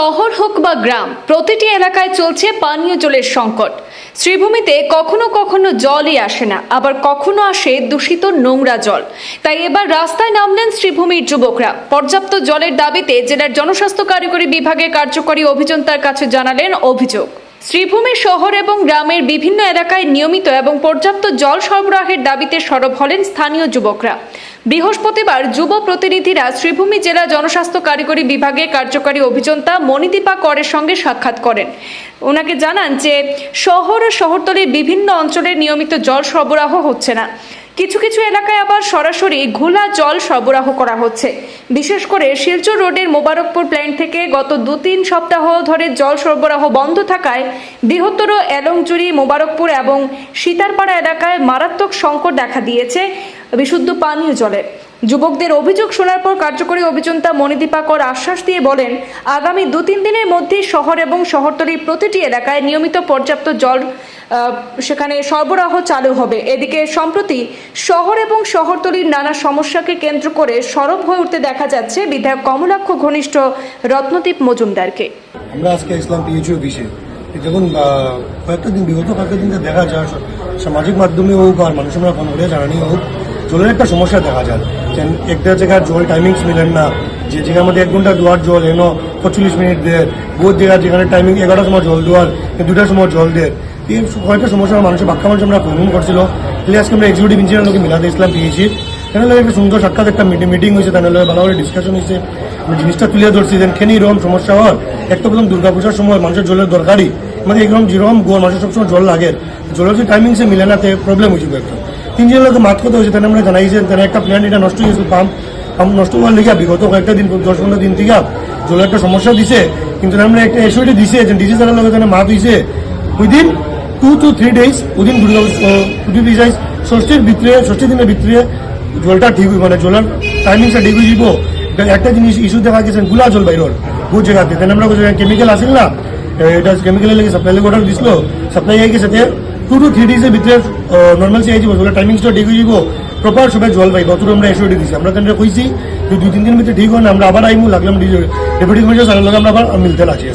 শহর হোক বা গ্রাম, প্রতিটি এলাকায় চলছে পানীয় জলের সংকট। শ্রীভূমিতে কখনো কখনো জলই আসে না, আবার কখনো আসে দূষিত নোংরা জল। তাই এবার রাস্তায় নামলেন শ্রীভূমির যুবকরা। পর্যাপ্ত জলের দাবিতে জেলার জনস্বাস্থ্য কারিগরি বিভাগের কার্যকরী অভিযন্তার কাছে জানালেন অভিযোগ। শ্রীভূমি শহর এবং গ্রামের বিভিন্ন এলাকায় নিয়মিত এবং পর্যাপ্ত জল সরবরাহের দাবিতে সরব হলেন স্থানীয় যুবকরা। বৃহস্পতিবার যুব প্রতিনিধিরা শ্রীভূমি জেলা জনস্বাস্থ্য কারিগরি বিভাগের কার্যকারী অভিযন্তা মণিদীপা করের সঙ্গে সাক্ষাৎ করেন। ওনাকে জানান যে, শহর ও শহরতলির বিভিন্ন অঞ্চলে নিয়মিত জল সরবরাহ হচ্ছে না। কিছু কিছু এলাকায় আবার সরাসরি ঘোলা জল সরবরাহ করা হচ্ছে। বিশেষ করে শিলচর রোডের মোবারকপুর প্ল্যান্ট থেকে গত দু তিন সপ্তাহ ধরে জল সরবরাহ বন্ধ থাকায় বৃহত্তর এলংচুরি মোবারকপুর এবং সীতারপাড়া এলাকায় মারাত্মক সংকট দেখা দিয়েছে। বিশুদ্ধ পানীয় জলের যুবকদের অভিযোগ শোনার পর কার্যকরী অভিযন্তা মণিদীপা কর আশ্বাস দিয়ে বলেন, আগামী দু তিন দিনের মধ্যে শহর এবং শহরতলির প্রতিটি এলাকায় নিয়মিত পর্যাপ্ত জল সেখানে সরবরাহ চালু হবে। এদিকে সম্প্রতি শহর এবং শহরতলির নানা সমস্যাকে কেন্দ্র করে সরব হয়ে উঠতে দেখা যাচ্ছে বিধায়ক কমলাক্ষ ঘনিষ্ঠ রত্নদীপ মজুমদারকে। আমরা আজকে ইসলাম পিএইচি অফিসে। দেখুন কয়েকটা দিন, বিগত কয়েকটা দিন দেখা যায় সামাজিক মাধ্যমে হোক আর মানুষ আমরা ফোন করে জানানি হোক জলের একটা সমস্যা দেখা যায়। যেন একটা জায়গায় জল টাইমিংস মিলেন না। যে জায়গার মধ্যে এক ঘণ্টা দুয়ার জল, এনো পঁচল্লিশ মিনিট দেয় বহুত জায়গা যেখানে টাইমিং এগারোটার সময় জল দেওয়ার দুটার সময় জল দেয় এই কয়েকটা সমস্যা মানুষের বাক্যা মানুষ আমরা ফোন করছিল। আজকে আমরা এক্সিকিউটিভ ইঞ্জিনিয়ার লোক মিলাতে ইসলাম পিএইচি তাহলে একটা সুন্দর সাক্ষাৎ একটা মিটিং হয়েছে তাহলে ভালো করে ডিসকাশন হয়েছে। আমি জিনিসটা তুলে ধরছি যেন খেনি এরকম সমস্যা হয়। একটা প্রথম দুর্গা পূজার সময় মানুষের জলের দরকারই। মানে এরকম যেরকম গোয়ার মানুষের সবসময় জল লাগে। জলের যে টাইমিং সে মিলে না, তে প্রবলেম হয়েছিল একটা। তিনজন লোক মাত কথা হয়েছে, তাহলে আমরা জানাইছি তাহলে একটা প্ল্যান এটা নষ্ট হয়েছে পাম্প নষ্ট হওয়ার লেগে বিগত কয়েকটা দিন, দশ পনেরো দিন থেকে জলের একটা সমস্যা দিছে। কিন্তু আমরা একটা এসওটি দিছে, যে ডিসি তার তাহলে মাত হয়েছে। Within two two three days within Durga ষষ্ঠীর ভিতরে ষষ্ঠী দিনের ভিতরে জলটা ঠিক হইব মানে জলের টাইমিংটা ঠিক হয়ে যাব একটা জিনিস ইস্যু দেখা গেছে, গুলা জল বাইরের বহুত জায়গাতে। তাহলে আমরা কেমিক্যাল আসিল না এটা কেমিক্যালের লাগে সাপ্লাই অর্ডার দিছিল। সাপ্লাই হয়ে গেছে টু টু থ্রি ডেজের ভিতরে নর্মাল সে যাব। জলের টাইমিংসটা ঠিক হয়ে যাব। প্রপার সবাই জল পাইব অতটুকু আমরা এসে দিছি। আমরা তাহলে কইছি যে দুই তিন দিন ভিতরে ঠিক হয় না। আমরা আবার আইমু, লাগলাম ডেপুটি কমিশনার স্যারের লগে আমরা আবার মিলতে আছি।